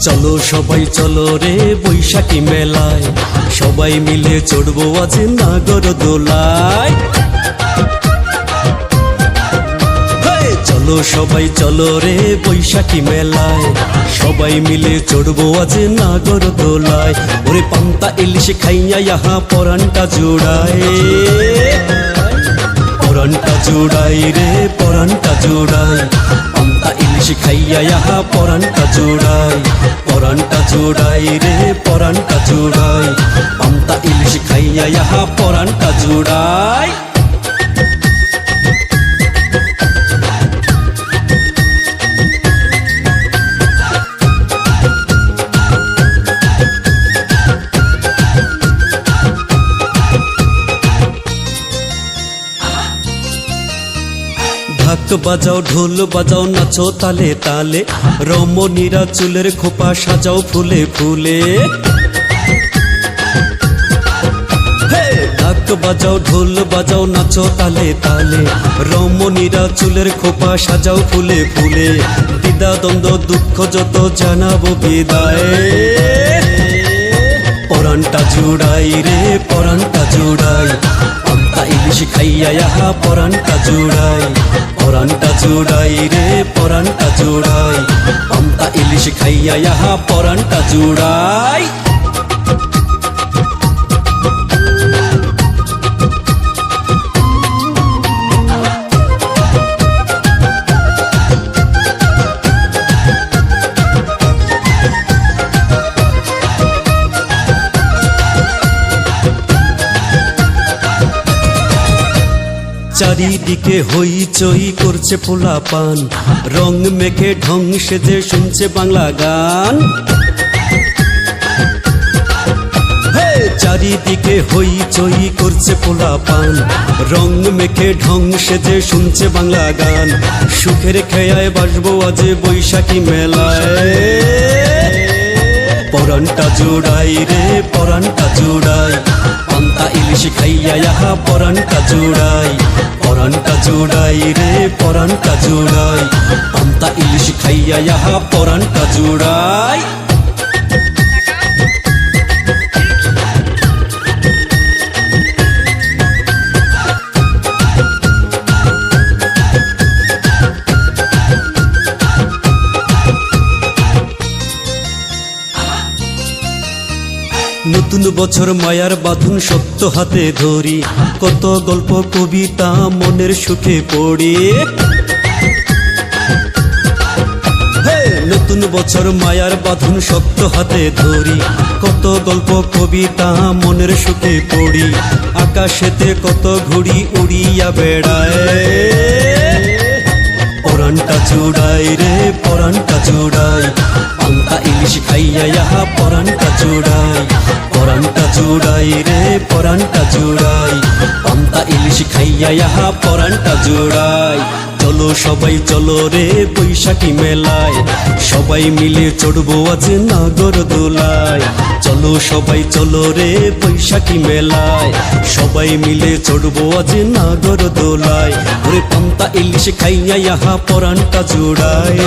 চলো সবাই চলো রে বৈশাখী মেলায়। সবাই মিলে চড়বো আজ নাগর দোলায়! চলো সবাই চলো রে বৈশাখী মেলায়। সবাই মিলে চড়বো আজ নাগর দোলায়। ওরে পান্তা ইলিশ খাইয়া ইহা পরানটা জোড়ায়। পরানটা জোড়াই রে পরানটা পান্তা ইলিশ খাইয়া ইহা পরানটা জোড়াই পরানটা জোড়াই রে পরানটা জোড়াই পান্তা ইলিশ খাইয়া ইহা পরানটা জোড়াই বাজাও ঢোল, বাজাও নাচো তালে তালে। রমণীরা চুলের খোপা সাজাও ফুলে ফুলে। বাজাও ঢোল, বাজাও নাচো তালে তালে। রমণীরা চুলের খোপা সাজাও ফুলে ফুলে। দ্বিধা, দ্বন্দ্ব, দুঃখ যত জানাব বিদায়। পরানটা জুড়াই রে পরানটা জুড়াই। পান্তা ইলিশ খাইয়া পরানটা জুড়াই। পরানটা জুড়াই রে পরানটা জুড়াই। পান্তা ইলিশ খাইয়া ইহা পরানটা জুড়াই। চারিদিকে হইচই করছে পোলা পান। রং মেখে ঢং সেজে শুনছে বাংলা গান! চারিদিকে হইচই করছে পোলা পান। রং মেখে ঢং সেজে শুনছে বাংলা গান। সুখের খেয়ায় বাসবো আজ বৈশাখী মেলায়। পরানটা জোড়াই রে পরানটা জোড়াই। পান্তা ইলিশ খাইয়া ইহা পরানটা জোড়াই পরানটা জোড়াই রে পরানটা জোড়াই পান্তা ইলিশ খাইয়া ইহা পরানটা জোড়াই নতুন বছর মায়ার বাঁধন সত্য হাতে ধরি। কত গল্প, কবিতা মনের সুখে পড়ি। নতুন বছর মায়ার বাঁধন শক্ত হাতে ধরি। কত গল্প, কবিতা মনের সুখে পড়ি। আকাশেতে কত ঘুড়ি উড়িয়া বেড়ায়। পরানটা চুড়াই রে পরানটা চুড়াই। পান্তা ইলিশ খাইয়া ইহা পরানটা চুড়াই। পরানটা চুড়াই রে পরানটা চুড়াই। পান্তা ইলিশ খাইয়া ইহা পরানটা চূড়াই। চলো সবাই চলো রে বৈশাখী মেলায়। সবাই মিলে চড়বো আজ নাগর দোলায়। চলো সবাই চলো রে বৈশাখী মেলায়। সবাই মিলে চড়বো আজ নাগর দোলায়। ওরে পান্তা ইলিশ খাইয়া ইহা পরানটা জোড়ায়।